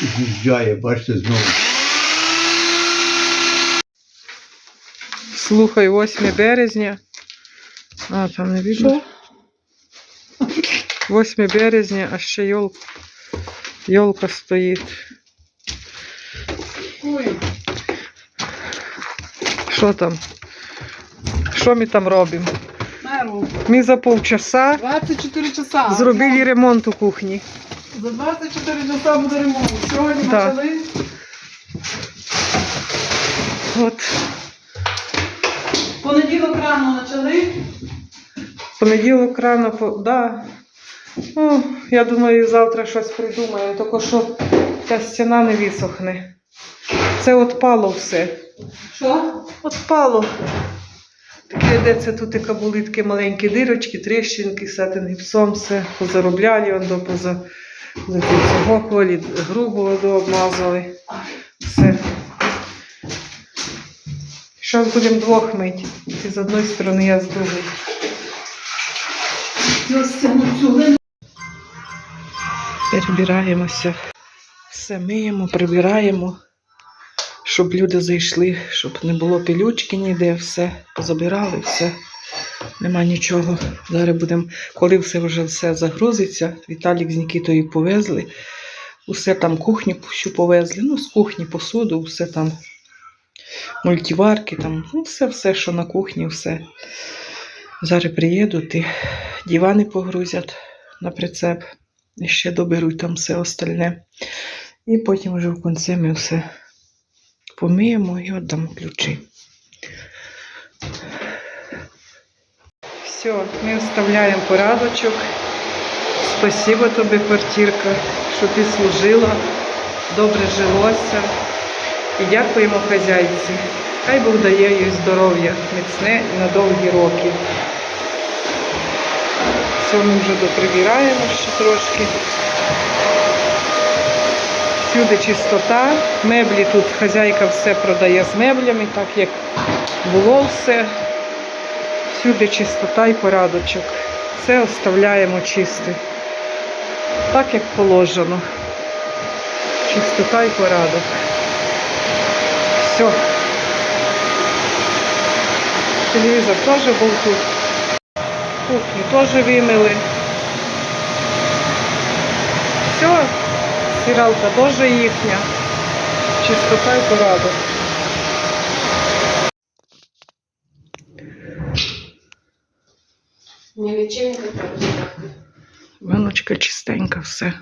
з'їжджає, бачите, знову. Слухай, 8 березня. А, там не видно. 8 березня, а ще йол... йолка стоїть. Що там? Що ми там робимо? Ми за полчаса 24 часа. зробили ремонт у кухні. За 24 часа буде ремонт. Сьогодні Да. почали. От Понеділок рано почали. понеділок рано, по... да. Ну, я думаю, завтра щось придумаю, тільки що ця стіна не висохне. Це отпало все. Що? Отпало. Таке, де це тут така були такі маленькі дирочки, тріщинки, сатин гіпсом, все позаробляли, он до поза за цього колі, грубо обмазали. Все. Зараз будемо двох мити. Ти з одної сторони, я з другої. Перебираємося. Все миємо, прибираємо, щоб люди зайшли, щоб не було пилючки ніде, все позабирали, все. Нема нічого. Зараз будемо, коли все вже все загрузиться, Віталік з Нікітою повезли. Усе там кухню всю повезли. Ну, з кухні посуду, все там мультиварки, там, ну, все, все, що на кухні, все. Зараз приїдуть і дивани погрузять на прицеп. І ще доберуть там все остальне. І потім вже в кінці ми все помиємо і віддамо ключі. Все, ми вставляємо порядочок. Спасибо тобі, квартирка, що ти служила, добре жилося. І дякуємо хазяйці. Хай Бог дає їй здоров'я, міцне і на довгі роки. Все, ми вже доприбираємо ще трошки. Всюди чистота. Меблі тут хазяйка все продає з меблями, так як було все. Всюди чистота і порядочок. Все оставляємо чисте. Так як положено. Чистота і порядок. Все. Телевізор теж був тут. Кухню теж вимили. Все, стиралка теж їхня. Чистота і порядок. Не лічильника треба. Виночка чистенька все.